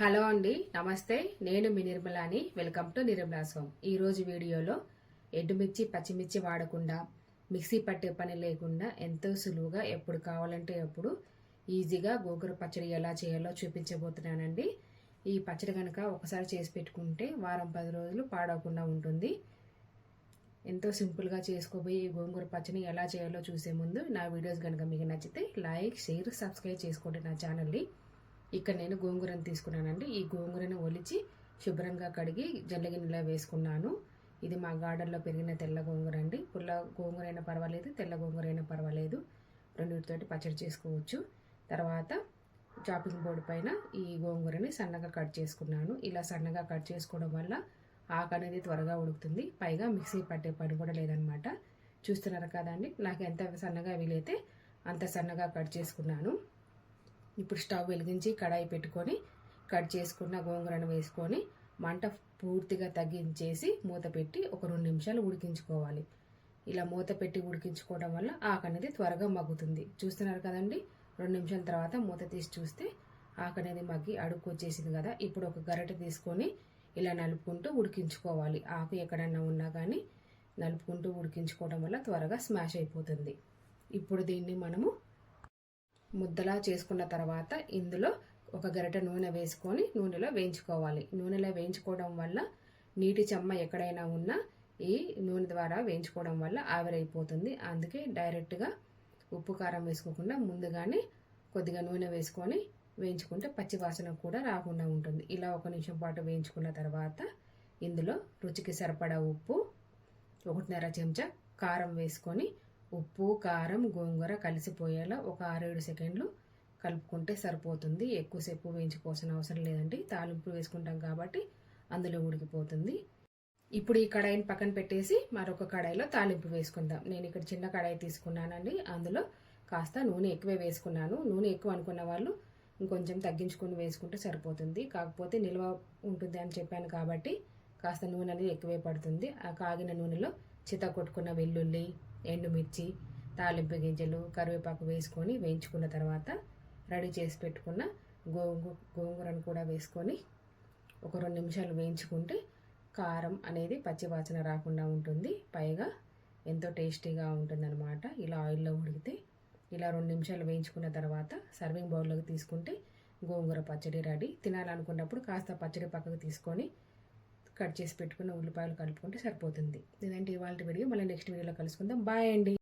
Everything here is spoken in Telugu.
హలో అండి నమస్తే. నేను మీ నిర్మలాని. వెల్కమ్ టు నిర్మలాస్ హోమ్ ఈరోజు వీడియోలో ఎండుమిర్చి పచ్చిమిర్చి వాడకుండా మిక్సీ పట్టే పని లేకుండా ఎంతో సులువుగా ఎప్పుడు కావాలంటే ఎప్పుడు ఈజీగా గోగుర పచ్చడి ఎలా చేయాలో చూపించబోతున్నానండి. ఈ పచ్చడి కనుక ఒకసారి చేసి పెట్టుకుంటే వారం పది రోజులు పాడవకుండా ఉంటుంది. ఎంతో సింపుల్గా చేసుకోబోయే ఈ గోంగూర పచ్చడి ఎలా చేయాలో చూసే ముందు నా వీడియోస్ కనుక మీకు నచ్చితే లైక్ షేర్ సబ్స్క్రైబ్ చేసుకోండి నా ఛానల్ని. ఇక్కడ నేను గోంగూరను తీసుకున్నానండి. ఈ గోంగూరను ఒలిచి శుభ్రంగా కడిగి జల్లగిన్నెలో వేసుకున్నాను. ఇది మా గార్డెన్లో పెరిగిన తెల్ల గోంగూర అండి. పుల్ల గోంగూర అయినా పర్వాలేదు తెల్ల గోంగూర అయినా పర్వాలేదు. రెండింటితోటి పచ్చడి చేసుకోవచ్చు. తర్వాత చాపింగ్ బోర్డు పైన ఈ గోంగూరని సన్నగా కట్ చేసుకున్నాను. ఇలా సన్నగా కట్ చేసుకోవడం వల్ల ఆకు అనేది త్వరగా ఉడుకుతుంది. పైగా మిక్సీ పట్టే పని కూడా లేదనమాట. చూస్తున్నారు కదండి నాకు ఎంత సన్నగా వీలైతే అంత సన్నగా కట్ చేసుకున్నాను. ఇప్పుడు స్టవ్ వెలిగించి కడాయి పెట్టుకొని కట్ చేసుకున్న గోంగూరను వేసుకొని మంట పూర్తిగా తగ్గించేసి మూత పెట్టి ఒక రెండు నిమిషాలు ఉడికించుకోవాలి. ఇలా మూత పెట్టి ఉడికించుకోవడం వల్ల ఆకు అనేది త్వరగా మగ్గుతుంది. చూస్తున్నారు కదండి? రెండు నిమిషాల తర్వాత మూత తీసి చూస్తే ఆకు అనేది మగ్గి అడుక్కు వచ్చేసింది కదా. ఇప్పుడు ఒక గరిటె తీసుకొని ఇలా నలుపుకుంటూ ఉడికించుకోవాలి. ఆకు ఎక్కడన్నా ఉన్నా కానీ నలుపుకుంటూ ఉడికించుకోవడం వల్ల త్వరగా స్మాష్ అయిపోతుంది. ఇప్పుడు దీన్ని మనము ముద్దలా చేసుకున్న తర్వాత ఇందులో ఒక గరిటె నూనె వేసుకొని నూనెలో వేయించుకోవాలి. నూనెలో వేయించుకోవడం వల్ల నీటి చెమ్మ ఎక్కడైనా ఉన్నా ఈ నూనె ద్వారా వేయించుకోవడం వల్ల ఆవిరైపోతుంది. అందుకే డైరెక్ట్గా ఉప్పు కారం వేసుకోకుండా ముందుగానే కొద్దిగా నూనె వేసుకొని వేయించుకుంటే పచ్చి వాసన కూడా రాకుండా ఉంటుంది. ఇలా ఒక నిమిషం పాటు వేయించుకున్న తర్వాత ఇందులో రుచికి సరిపడా ఉప్పు ఒకటిన్నర చెంచా కారం వేసుకొని ఉప్పు కారం గోంగూర కలిసిపోయేలా ఒక ఆరేడు సెకండ్లు కలుపుకుంటే సరిపోతుంది. ఎక్కువసేపు వేయించుకోవాల్సిన అవసరం లేదండి. తాలింపు వేసుకుంటాం కాబట్టి అందులో ఉడికిపోతుంది. ఇప్పుడు ఈ కడాయిని పక్కన పెట్టేసి మరొక కడాయిలో తాలింపు వేసుకుందాం. నేను ఇక్కడ చిన్న కడాయి తీసుకున్నానండి. అందులో కాస్త నూనె ఎక్కువే వేసుకున్నాను. నూనె ఎక్కువ అనుకున్న వాళ్ళు ఇంకొంచెం తగ్గించుకుని వేసుకుంటే సరిపోతుంది. కాకపోతే నిల్వ ఉంటుంది అని చెప్పాను కాబట్టి కాస్త నూనె అనేది ఎక్కువే పడుతుంది. ఆ కాగిన నూనెలో చిత కొట్టుకున్న వెల్లుల్లి ఎండుమిర్చి తాలింపు గింజలు కరివేపాకు వేసుకొని వేయించుకున్న తర్వాత రెడీ చేసి పెట్టుకున్న గోంగు గోంగూరను కూడా వేసుకొని ఒక రెండు నిమిషాలు వేయించుకుంటే కారం అనేది పచ్చివాసన రాకుండా ఉంటుంది. పైగా ఎంతో టేస్టీగా ఉంటుందన్నమాట. ఇలా ఆయిల్లో ఉడికితే ఇలా రెండు నిమిషాలు వేయించుకున్న తర్వాత సర్వింగ్ బౌల్లోకి తీసుకుంటే గోంగూర పచ్చడి రెడీ. తినాలనుకున్నప్పుడు కాస్త పచ్చడి పక్కకు తీసుకొని కట్ చేసి పెట్టుకున్న ఉల్లిపాయలు కలుపుకుంటే సరిపోతుంది. ఇదంటే ఇవాళ వీడియో. మళ్ళీ నెక్స్ట్ వీడియోలో కలుసుకుందాం. బాయ్ అండి.